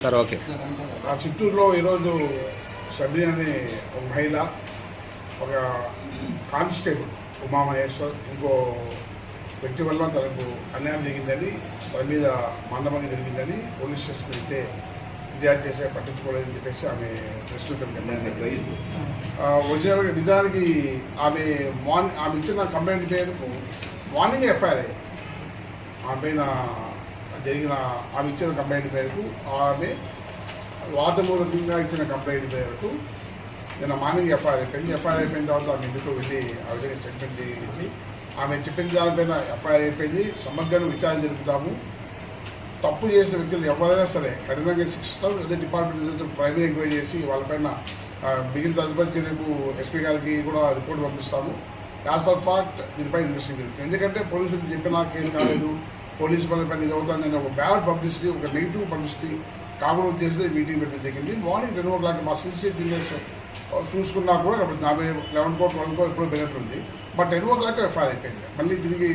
Sir okay. ఆ చిత్తూరులో ఈరోజు సబిన్ అనే ఒక మహిళ ఒక కానిస్టేబుల్ ఉమామహేశ్వర్ ఇంకో వ్యక్తి వల్ల తనకు అన్యాయం జరిగిందని తన మీద మందమంది జరిగిందని పోలీస్ స్టేషన్ వెళ్తే ఫిర్యాదు చేసే పట్టించుకోలేదని చెప్పేసి ఆమె ప్రెస్ జరిగింది. ఒరిజినల్గా నిజానికి ఆమె మార్నింగ్ ఆమె ఇచ్చిన కంప్లైంట్ పేరుకు మార్నింగ్ ఎఫ్ఐఆర్ అయ్యింది. ఆమె పైన జరిగిన ఆమె ఇచ్చిన కంప్లైంట్ మేరకు ఆమె వాదమూలకంగా ఇచ్చిన కంప్లైంట్ మేరకు నిన్న మార్నింగ్ ఎఫ్ఐఆర్ అయిపోయింది. ఎఫ్ఐఆర్ అయిపోయిన తర్వాత ఆమె ఇంటికి వెళ్ళి ఆ విధంగా స్టేట్మెంట్ ఇచ్చి ఆమె చెప్పిన దానిపైన ఎఫ్ఐఆర్ అయిపోయింది. సమగ్రంగా విచారణ జరుపుతాము. తప్పు చేసిన వ్యక్తులు ఎవరైనా సరే కఠినంగా శిక్షిస్తాం. లేదా డిపార్ట్మెంట్ ప్రైమరీ ఎంక్వైరీ చేసి వాళ్ళపైన మిగిలిన తదుపరి చర్యకు ఎస్పీ గారికి కూడా రిపోర్ట్ పంపిస్తాము. యాజ్ ఫర్ ఫాక్ట్ దీనిపై ఇన్వెస్టిగేషన్ ఎందుకంటే పోలీసులు చెప్పినా కేసు కాలేదు. పోలీసు పని పని ఇది అవుతుందని ఒక బ్యాడ్ పబ్లిసిటీ ఒక నెగిటివ్ పబ్లిసిటీ కాకుండా ఉద్దేశంతో ఈ మీటింగ్ పెట్టడం జరిగింది. మార్నింగ్ టెన్ ఓ క్లాక్ మా సిసిటీవీఎస్ చూసుకున్నా కూడా అప్పుడు యాభై లెవెన్ కో ట్వెల్వ్ కో ఎప్పుడో ఉంది. But ten o'clock FIR అయిపోయింది. మళ్ళీ తిరిగి